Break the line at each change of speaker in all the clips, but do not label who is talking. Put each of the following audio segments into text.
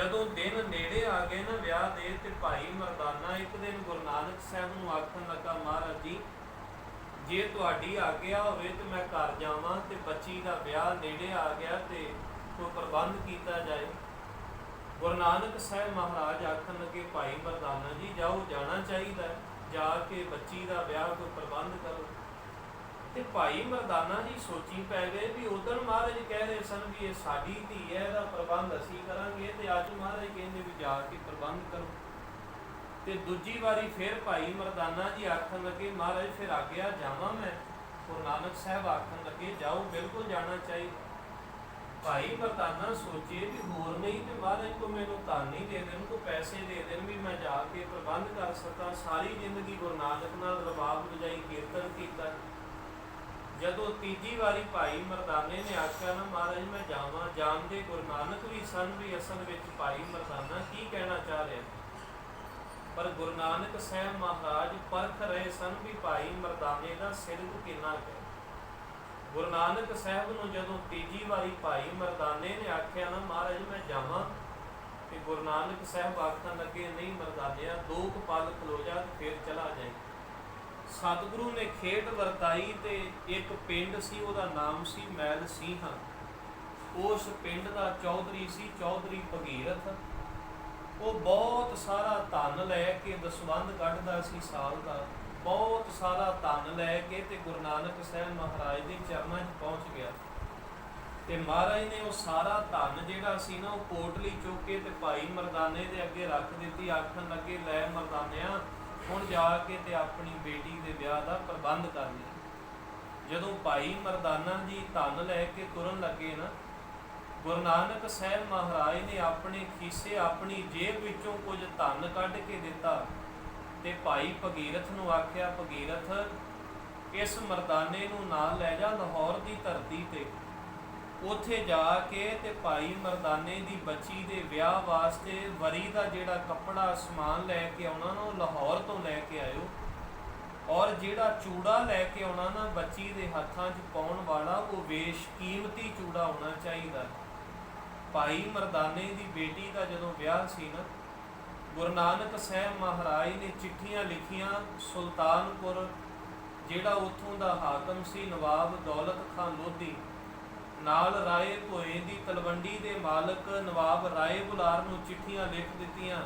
ਜਦੋਂ ਦਿਨ ਨੇੜੇ ਆ ਗਏ ਨਾ ਵਿਆਹ ਦੇ ਤੇ ਭਾਈ ਮਰਦਾਨਾ ਇੱਕ ਦਿਨ ਗੁਰੂ ਨਾਨਕ ਸਾਹਿਬ ਨੂੰ ਆਖਣ ਲੱਗਾ, ਮਹਾਰਾਜ ਜੀ, ਜੇ ਤੁਹਾਡੀ ਆਗਿਆ ਹੋਵੇ ਤੇ ਮੈਂ ਘਰ ਜਾਵਾਂ ਤੇ ਬੱਚੀ ਦਾ ਵਿਆਹ ਨੇੜੇ ਆ ਗਿਆ ਤੇ ਕੋਈ ਪ੍ਰਬੰਧ ਕੀਤਾ ਜਾਏ। ਗੁਰੂ ਨਾਨਕ ਸਾਹਿਬ ਮਹਾਰਾਜ ਆਖਣ ਲੱਗੇ, ਭਾਈ ਮਰਦਾਨਾ ਜੀ, ਜਾਓ, ਜਾਣਾ ਚਾਹੀਦਾ ਜਾ ਕੇ ਬੱਚੀ ਦਾ ਵਿਆਹ ਕੋਈ ਪ੍ਰਬੰਧ ਕਰੋ। ਤੇ ਭਾਈ ਮਰਦਾਨਾ ਜੀ ਸੋਚੀ ਪੈ ਗਏ ਵੀ ਉਦੋਂ ਮਹਾਰਾਜ ਕਹਿ ਰਹੇ ਸਨ ਵੀ ਇਹ ਸਾਡੀ ਧੀ ਹੈ, ਇਹਦਾ ਪ੍ਰਬੰਧ ਅਸੀਂ ਕਰਾਂਗੇ ਤੇ ਅੱਜ ਮਹਾਰਾਜ ਕਹਿੰਦੇ ਵੀ ਜਾ ਕੇ ਪ੍ਰਬੰਧ ਕਰੋ। ਤੇ ਦੂਜੀ ਵਾਰੀ ਫਿਰ ਭਾਈ ਮਰਦਾਨਾ ਜੀ ਆਖਣ ਲੱਗੇ, ਮਹਾਰਾਜ, ਫਿਰ ਆ ਗਿਆ ਜਾਵਾਂ ਮੈਂ। ਗੁਰੂ ਨਾਨਕ ਸਾਹਿਬ ਆਖਣ ਲੱਗੇ, ਜਾਓ, ਬਿਲਕੁਲ ਜਾਣਾ ਚਾਹੀਦਾ। ਭਾਈ ਮਰਦਾਨਾ ਸੋਚੇ ਵੀ ਹੋਰ ਨਹੀਂ ਤੇ ਮਹਾਰਾਜ ਕੋ ਮੈਨੂੰ ਧਨ ਹੀ ਦੇ ਦੇਣ ਕੋ ਪੈਸੇ ਦੇ ਦੇਣ ਵੀ ਮੈਂ ਜਾ ਕੇ ਪ੍ਰਬੰਧ ਕਰ ਸਕਾਂ। ਸਾਰੀ ਜ਼ਿੰਦਗੀ ਗੁਰੂ ਨਾਨਕ ਨਾਲ ਰਬਾਬ ਵਜਾਈ ਕੀਰਤਨ ਕੀਤਾ। ਜਦੋਂ ਤੀਜੀ ਵਾਰੀ ਭਾਈ ਮਰਦਾਨੇ ਨੇ ਆਖਿਆ, ਨਾ ਮਹਾਰਾਜ, ਮੈਂ ਜਾਵਾਂ ਜਾਣਦੇ ਗੁਰੂ ਨਾਨਕ ਵੀ ਸਨ ਵੀ ਅਸਲ ਵਿੱਚ ਭਾਈ ਮਰਦਾਨਾ ਕੀ ਕਹਿਣਾ ਚਾਹ ਰਿਹਾ? ਪਰ ਗੁਰੂ ਨਾਨਕ ਸਾਹਿਬ ਮਹਾਰਾਜ ਪਰਖ ਰਹੇ ਸਨ ਵੀ ਭਾਈ ਮਰਦਾਨੇ ਦਾ ਸਿਰਕ ਕਿੰਨਾ ਹੈ। ਗੁਰੂ ਨਾਨਕ ਸਾਹਿਬ ਨੂੰ ਜਦੋਂ ਤੀਜੀ ਵਾਰੀ ਭਾਈ ਮਰਦਾਨੇ ਨੇ ਆਖਿਆ, ਨਾ ਮਹਾਰਾਜ, ਮੈਂ ਜਾਵਾਂ, ਤੇ ਗੁਰੂ ਨਾਨਕ ਸਾਹਿਬ ਆਖਣ ਲੱਗੇ, ਨਹੀਂ ਮਰਦਾਨਿਆ, ਦੋ ਕੁ ਪਲ ਖਲੋ ਜਾ ਤੇ ਫਿਰ ਚਲਾ ਜਾਈ। ਸਤਿਗੁਰੂ ਨੇ ਖੇਡ ਵਰਤਾਈ ਤੇ ਇੱਕ ਪਿੰਡ ਸੀ, ਉਹਦਾ ਨਾਮ ਸੀ ਮੈਲ ਸਿੰਘਾਂ। ਉਸ ਪਿੰਡ ਦਾ ਚੌਧਰੀ ਸੀ, ਚੌਧਰੀ ਭਗੀਰਥ। ਉਹ ਬਹੁਤ ਸਾਰਾ ਧਨ ਲੈ ਕੇ ਦਸਵੰਧ ਕੱਢਦਾ ਸੀ ਸਾਲ ਦਾ। ਬਹੁਤ ਸਾਰਾ ਧਨ ਲੈ ਕੇ ਤੇ ਗੁਰੂ ਨਾਨਕ ਸਾਹਿਬ ਮਹਾਰਾਜ ਦੇ ਚਰਨਾਂ 'ਚ ਪਹੁੰਚ ਗਿਆ। ਤੇ ਮਹਾਰਾਜ ਨੇ ਉਹ ਸਾਰਾ ਧਨ ਜਿਹੜਾ ਸੀ ਨਾ, ਉਹ ਕੋਟਲੀ ਚੁੱਕ ਕੇ ਤੇ ਭਾਈ ਮਰਦਾਨੇ ਦੇ ਅੱਗੇ ਰੱਖ ਦਿੱਤੀ। ਆਖਣ ਲੱਗੇ, ਲੈ ਮਰਦਾਨਿਆਂ ਹੁਣ ਜਾ ਕੇ ਤੇ ਆਪਣੀ ਬੇਟੀ ਦੇ ਵਿਆਹ ਦਾ ਪ੍ਰਬੰਧ ਕਰ ਲਈ ਜਦੋਂ ਭਾਈ ਮਰਦਾਨਾ ਜੀ ਧਨ ਲੈ ਕੇ ਤੁਰਨ ਲੱਗੇ ਨਾ, ਗੁਰੂ ਨਾਨਕ ਸਾਹਿਬ ਮਹਾਰਾਜ ਨੇ ਆਪਣੇ ਖੀਸੇ ਆਪਣੀ ਜੇਬ ਵਿੱਚੋਂ ਕੁਝ ਧਨ ਕੱਢ ਕੇ ਦਿੱਤਾ ਤੇ ਭਾਈ ਭਗੀਰਥ ਨੂੰ ਆਖਿਆ, ਭਗੀਰਥ, ਇਸ ਮਰਦਾਨੇ ਨੂੰ ਨਾਲ ਲੈ ਜਾ ਲਾਹੌਰ ਦੀ ਧਰਤੀ ਤੇ। ਉੱਥੇ ਜਾ ਕੇ ਤੇ ਭਾਈ ਮਰਦਾਨੇ ਦੀ ਬੱਚੀ ਦੇ ਵਿਆਹ ਵਾਸਤੇ ਵਰੀ ਦਾ ਜਿਹੜਾ ਕੱਪੜਾ ਸਮਾਨ ਲੈ ਕੇ ਆਉਣਾ ਨਾ, ਉਹ ਲਾਹੌਰ ਤੋਂ ਲੈ ਕੇ ਆਇਓ। ਔਰ ਜਿਹੜਾ ਚੂੜਾ ਲੈ ਕੇ ਆਉਣਾ ਨਾ ਬੱਚੀ ਦੇ ਹੱਥਾਂ 'ਚ ਪਾਉਣ ਵਾਲਾ, ਉਹ ਵੇਸ਼ ਕੀਮਤੀ ਚੂੜਾ ਹੋਣਾ ਚਾਹੀਦਾ। ਭਾਈ ਮਰਦਾਨੇ ਦੀ ਬੇਟੀ ਦਾ ਜਦੋਂ ਵਿਆਹ ਸੀ ਨਾ, ਗੁਰੂ ਨਾਨਕ ਸਾਹਿਬ ਮਹਾਰਾਜ ਨੇ ਚਿੱਠੀਆਂ ਲਿਖੀਆਂ, ਸੁਲਤਾਨਪੁਰ, ਜਿਹੜਾ ਉੱਥੋਂ ਦਾ ਹਾਕਮ ਸੀ ਨਵਾਬ ਦੌਲਤ ਖਾਨ ਲੋਧੀ। ਨਾਲ ਰਾਏ ਭੋਏ ਦੀ ਤਲਵੰਡੀ ਦੇ ਮਾਲਕ ਨਵਾਬ ਰਾਏ ਬੁਲਾਰ ਨੂੰ ਚਿੱਠੀਆਂ ਲਿਖ ਦਿੱਤੀਆਂ।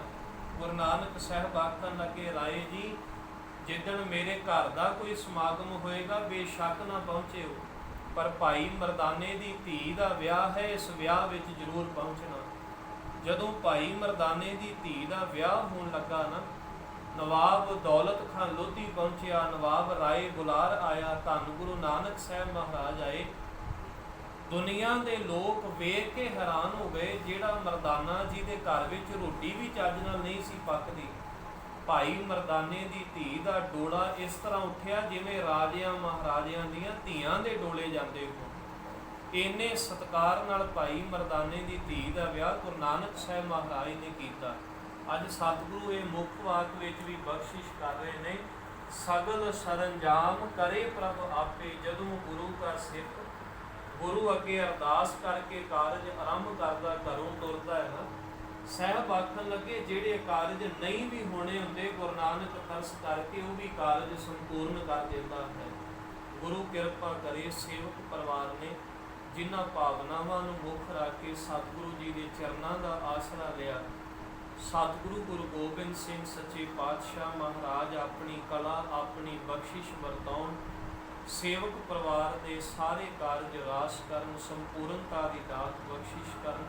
ਗੁਰੂ ਨਾਨਕ ਸਾਹਿਬ ਆਖਣ ਲੱਗੇ, ਰਾਏ ਜੀ, ਜਿੱਦਣ ਮੇਰੇ ਘਰ ਦਾ ਕੋਈ ਸਮਾਗਮ ਹੋਏਗਾ, ਬੇਸ਼ੱਕ ਨਾ ਪਹੁੰਚਿਓ। ਪਰ ਭਾਈ ਮਰਦਾਨੇ ਦੀ ਧੀ ਦਾ ਵਿਆਹ ਹੈ, ਇਸ ਵਿਆਹ ਵਿੱਚ ਜ਼ਰੂਰ ਪਹੁੰਚਣਾ। ਜਦੋਂ ਭਾਈ ਮਰਦਾਨੇ ਦੀ ਧੀ ਦਾ ਵਿਆਹ ਹੋਣ ਲੱਗਾ ਨਾ, ਨਵਾਬ ਦੌਲਤ ਖਾਨ ਲੋਧੀ ਪਹੁੰਚਿਆ। ਨਵਾਬ ਰਾਏ ਬੁਲਾਰ ਆਇਆ। ਧੰਨ ਗੁਰੂ ਨਾਨਕ ਸਾਹਿਬ ਮਹਾਰਾਜ ਆਏ। ਦੁਨੀਆ ਦੇ ਲੋਕ ਵੇਖ ਕੇ ਹੈਰਾਨ ਹੋ ਗਏ ਜਿਹੜਾ ਮਰਦਾਨਾ ਜੀ ਦੇ ਘਰ ਵਿੱਚ ਰੋਟੀ ਵੀ ਚੱਜ ਨਾਲ ਨਹੀਂ ਸੀ ਪੱਕਦੀ। ਭਾਈ ਮਰਦਾਨੇ ਦੀ ਧੀ ਦਾ ਡੋਲਾ ਇਸ ਤਰ੍ਹਾਂ ਉੱਠਿਆ ਜਿਵੇਂ ਰਾਜਿਆਂ ਮਹਾਰਾਜਿਆਂ ਦੀਆਂ ਧੀਆਂ ਦੇ ਡੋਲੇ ਜਾਂਦੇ ਹੋ ਇੰਨੇ ਸਤਕਾਰ ਨਾਲ ਭਾਈ ਮਰਦਾਨੇ ਦੀ ਧੀ ਦਾ ਵਿਆਹ ਗੁਰੂ ਨਾਨਕ ਸਾਹਿਬ ਮਹਾਰਾਜ ਨੇ ਕੀਤਾ। ਅੱਜ ਸਤਿਗੁਰੂ ਇਹ ਮੁੱਖ ਵਾਕ ਵਿੱਚ ਵੀ ਬਖਸ਼ਿਸ਼ ਕਰ ਰਹੇ ਨੇ, ਸਗਲ ਸਰੰਜਾਮ ਕਰੇ ਪ੍ਰਭ ਆਪੇ, ਜਦੋਂ ਗੁਰੂ ਦਾ ਸਿੱਖ ਗੁਰੂ ਅੱਗੇ ਅਰਦਾਸ ਕਰਕੇ ਕਾਰਜ ਆਰੰਭ ਕਰਦਾ, ਘਰੋਂ ਤੁਰਦਾ ਹੈ ਨਾ। ਸਹਿਬ ਆਖਣ ਲੱਗੇ, ਜਿਹੜੇ ਕਾਰਜ ਨਹੀਂ ਵੀ ਹੋਣੇ ਹੁੰਦੇ, ਗੁਰੂ ਨਾਨਕ ਤਰਸ ਕਰਕੇ ਉਹ ਵੀ ਕਾਰਜ ਸੰਪੂਰਨ ਕਰ ਦਿੰਦਾ ਹੈ। ਗੁਰੂ ਕਿਰਪਾ ਕਰੇ, ਸੇਵਕ ਪਰਿਵਾਰ ਨੇ ਜਿਨ੍ਹਾਂ ਭਾਵਨਾਵਾਂ ਨੂੰ ਮੁੱਖ ਰੱਖ ਕੇ ਸਤਿਗੁਰੂ ਜੀ ਦੇ ਚਰਨਾਂ ਦਾ ਆਸਰਾ ਲਿਆ। ਸਤਿਗੁਰੂ ਗੁਰੂ ਗੋਬਿੰਦ ਸਿੰਘ ਸੱਚੇ ਪਾਤਸ਼ਾਹ ਮਹਾਰਾਜ ਆਪਣੀ ਕਲਾ, ਆਪਣੀ ਬਖਸ਼ਿਸ਼ ਵਰਤਾਉਣ ਸੇਵਕ ਪਰਿਵਾਰ ਦੇ ਸਾਰੇ ਕਾਰਜ ਰਾਸ ਕਰਨ ਸੰਪੂਰਨਤਾ ਦੀ ਦਾਤ ਬਖਸ਼ਿਸ਼ ਕਰਨ।